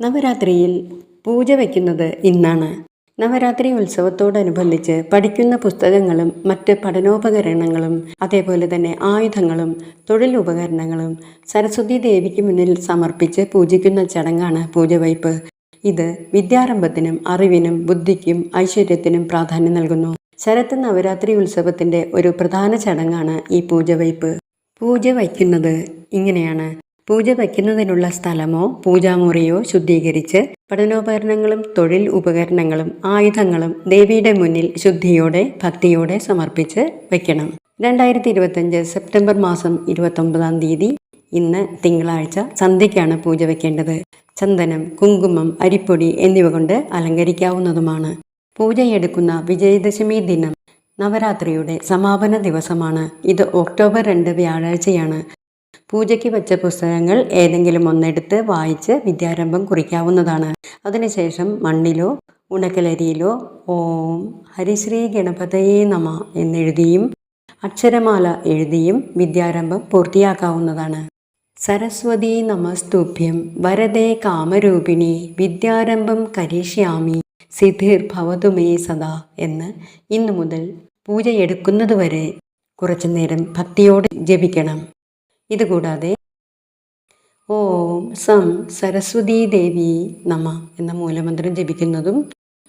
നവരാത്രിയിൽ പൂജ വയ്ക്കുന്നത് ഇന്നാണ്. നവരാത്രി ഉത്സവത്തോടനുബന്ധിച്ച് പഠിക്കുന്ന പുസ്തകങ്ങളും മറ്റ് പഠനോപകരണങ്ങളും അതേപോലെ തന്നെ ആയുധങ്ങളും തൊഴിലുപകരണങ്ങളും സരസ്വതി ദേവിക്ക് മുന്നിൽ സമർപ്പിച്ച് പൂജിക്കുന്ന ചടങ്ങാണ് പൂജവയ്പ്. ഇത് വിദ്യാരംഭത്തിനും അറിവിനും ബുദ്ധിക്കും ഐശ്വര്യത്തിനും പ്രാധാന്യം നൽകുന്നു. ശരത് നവരാത്രി ഉത്സവത്തിന്റെ ഒരു പ്രധാന ചടങ്ങാണ് ഈ പൂജവയ്പ്. പൂജ വയ്ക്കുന്നത് ഇങ്ങനെയാണ്. പൂജ വയ്ക്കുന്നതിനുള്ള സ്ഥലമോ പൂജാമുറിയോ ശുദ്ധീകരിച്ച് പഠനോപകരണങ്ങളും തൊഴിൽ ഉപകരണങ്ങളും ആയുധങ്ങളും ദേവിയുടെ മുന്നിൽ ശുദ്ധിയോടെ ഭക്തിയോടെ സമർപ്പിച്ച് വയ്ക്കണം. രണ്ടായിരത്തി ഇരുപത്തഞ്ച് സെപ്റ്റംബർ മാസം ഇരുപത്തൊമ്പതാം തീയതി ഇന്ന് തിങ്കളാഴ്ച സന്ധ്യയ്ക്കാണ് പൂജ വയ്ക്കേണ്ടത്. ചന്ദനം കുങ്കുമം അരിപ്പൊടി എന്നിവ കൊണ്ട് അലങ്കരിക്കാവുന്നതുമാണ്. പൂജയെടുക്കുന്ന വിജയദശമി ദിനം നവരാത്രിയുടെ സമാപന ദിവസമാണ്. ഇത് ഒക്ടോബർ രണ്ട് വ്യാഴാഴ്ചയാണ്. പൂജയ്ക്ക് വെച്ച പുസ്തകങ്ങൾ ഏതെങ്കിലും ഒന്നെടുത്ത് വായിച്ച് വിദ്യാരംഭം കുറിക്കാവുന്നതാണ്. അതിനുശേഷം മണ്ണിലോ ഉണക്കലരിയിലോ ഓം ഹരിശ്രീ ഗണപതയേ നമ എന്നെഴുതിയും അക്ഷരമാല എഴുതിയും വിദ്യാരംഭം പൂർത്തിയാക്കാവുന്നതാണ്. സരസ്വതി നമസ്തുഭ്യം വരദേ കാമരൂപിണി വിദ്യാരംഭം കരിഷ്യാമി സിദ്ധിർ ഭവതുമേ സദാ എന്ന് ഇന്നു മുതൽ പൂജയെടുക്കുന്നതുവരെ കുറച്ചു നേരം ഭക്തിയോടെ ജപിക്കണം. ഇതുകൂടാതെ ഓം സം സരസ്വതീ ദേവി നമ എന്ന മൂലമന്ത്രം ജപിക്കുന്നതും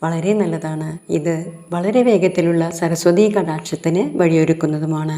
വളരെ നല്ലതാണ്. ഇത് വളരെ വേഗത്തിലുള്ള സരസ്വതീ കടാക്ഷത്തിന് വഴിയൊരുക്കുന്നതുമാണ്.